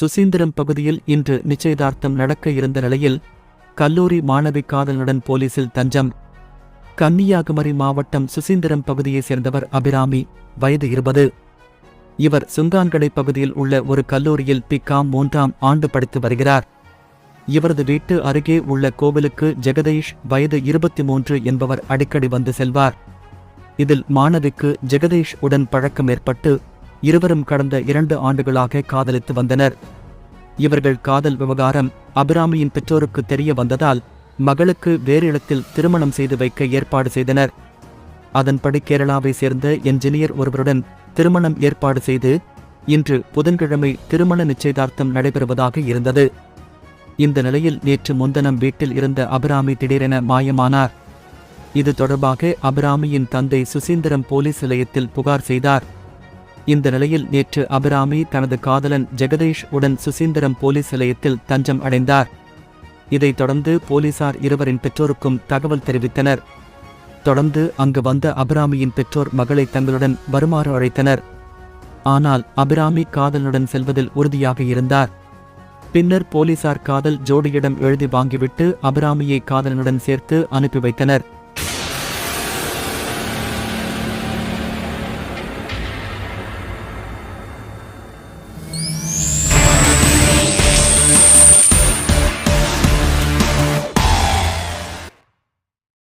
சுசீந்திரம் பகுதியில் இன்று நிச்சயதார்த்தம் நடக்க இருந்த நிலையில் கல்லூரி மாணவி காதலனுடன் போலீசில் தஞ்சம். கன்னியாகுமரி மாவட்டம் சுசீந்திரம் பகுதியைச் சேர்ந்தவர் அபிராமி வயது இருபது. இவர் சுங்கான்கடை பகுதியில் உள்ள ஒரு கல்லூரியில் பிகாம் மூன்றாம் ஆண்டு படித்து வருகிறார். இவரது வீட்டு அருகே உள்ள கோவிலுக்கு ஜெகதீஷ் வயது இருபத்தி மூன்று என்பவர் அடிக்கடி வந்து செல்வார். இதில் மாணவிக்கு ஜெகதீஷ் உடன் பழக்கம் ஏற்பட்டு இருவரும் கடந்த இரண்டு ஆண்டுகளாக காதலித்து வந்தனர். இவர்கள் காதல் விவகாரம் அபிராமியின் பெற்றோருக்கு தெரிய வந்ததால் மகளுக்கு வேறு இடத்தில் திருமணம் செய்து வைக்க ஏற்பாடு செய்தனர். அதன்படி கேரளாவை சேர்ந்த என்ஜினியர் ஒருவருடன் திருமணம் ஏற்பாடு செய்து இன்று புதன்கிழமை திருமண நிச்சயதார்த்தம் நடைபெறுவதாக இருந்தது. இந்த நிலையில் நேற்று முன்தினம் வீட்டில் இருந்த அபிராமி திடீரென மாயமானார். இது தொடர்பாக அபிராமியின் தந்தை சுசீந்திரம் போலீஸ் நிலையத்தில் புகார் செய்தார். இந்த நிலையில் நேற்று அபிராமி தனது காதலன் ஜெகதீஷ் உடன் சுசீந்திரம் போலீஸ் நிலையத்தில் தஞ்சம் அடைந்தார். இதைத் தொடர்ந்து போலீசார் இருவரின் பெற்றோருக்கும் தகவல் தெரிவித்தனர். தொடர்ந்து அங்கு வந்த அபிராமியின் பெற்றோர் மகளை தங்களுடன் வருமாறு அழைத்தனர். ஆனால் அபிராமி காதலனுடன் செல்வதில் உறுதியாக இருந்தார். பின்னர் போலீசார் காதல் ஜோடியிடம் எழுதி வாங்கிவிட்டு அபிராமியை காதலனுடன் சேர்த்து அனுப்பி வைத்தனர்.